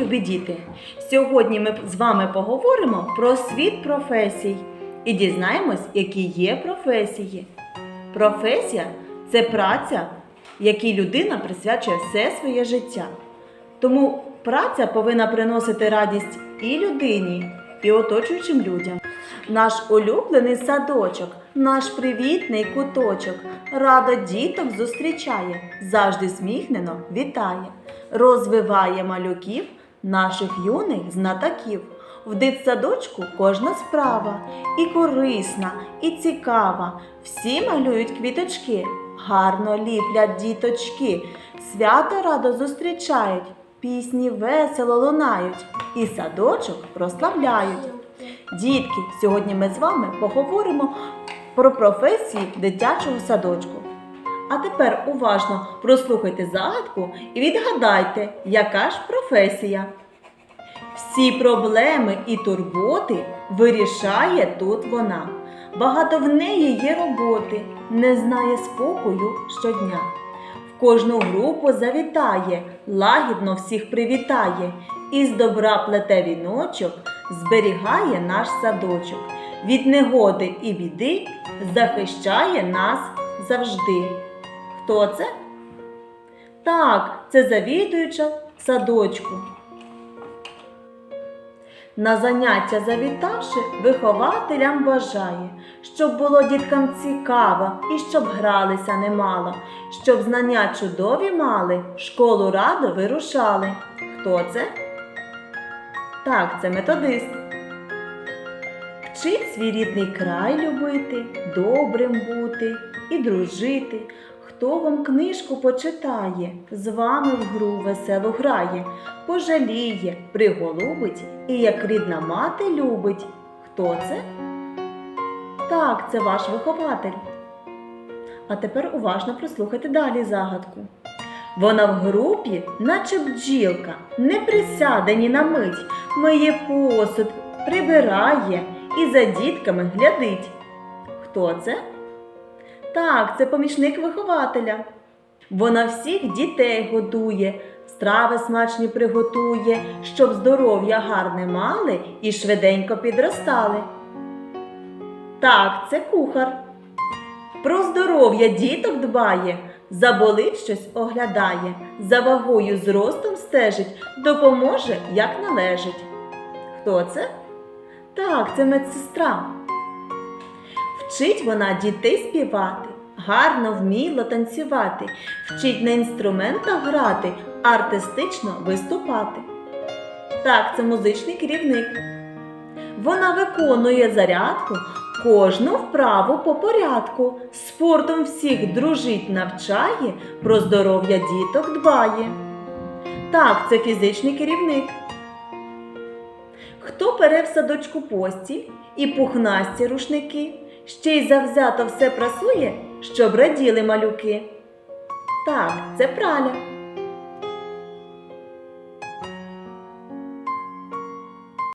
любі діти! Сьогодні ми з вами поговоримо про світ професій і дізнаємось, які є професії. Професія це праця, якій людина присвячує все своє життя. Тому праця повинна приносити радість і людині, і оточуючим людям. Наш улюблений садочок, наш привітний куточок, радо діток зустрічає, завжди сміхнено вітає, розвиває малюків, наших юних знатоків. В дитсадочку кожна справа і корисна, і цікава. Всі малюють квіточки, гарно ліплять діточки, свято радо зустрічають, пісні весело лунають і садочок прославляють. Дітки, сьогодні ми з вами поговоримо про професії дитячого садочку. А тепер уважно прослухайте загадку і відгадайте, яка ж професія. Всі проблеми і турботи вирішає тут вона. Багато в неї є роботи, не знає спокою щодня. В кожну групу завітає, лагідно всіх привітає, і з добра плете віночок зберігає наш садочок. Від негоди і біди захищає нас завжди. Хто це? Так, це завідуюча садочку. На заняття завітавши, вихователям бажає, щоб було діткам цікаво і щоб гралися немало, щоб знання чудові мали, школу радо вирушали. Хто це? Так, це методист. Вчить свій рідний край любити, добрим бути і дружити. Хто вам книжку почитає, з вами в гру веселу грає, пожаліє, приголубить і як рідна мати любить. Хто це? Так, це ваш вихователь. А тепер уважно прослухайте далі загадку. Вона в групі, наче бджілка, не присяде ні на мить, миє посуд, прибирає і за дітками глядить. Хто це? Так, це помічник вихователя. Вона всіх дітей годує, страви смачні приготує, щоб здоров'я гарне мали і швиденько підростали. Так, це кухар. Про здоров'я діток дбає, заболить щось оглядає, за вагою зростом стежить, допоможе, як належить. Хто це? Так, це медсестра. Вчить вона дітей співати, гарно вміло танцювати, вчить на інструментах грати, артистично виступати. Так, це музичний керівник. Вона виконує зарядку, кожну вправу по порядку, спортом всіх дружить, навчає, про здоров'я діток дбає. Так, це фізичний керівник. Хто пере в садочку постіль і пухнасті рушники, ще й завзято все прасує, щоб раділи малюки. Так, це праля.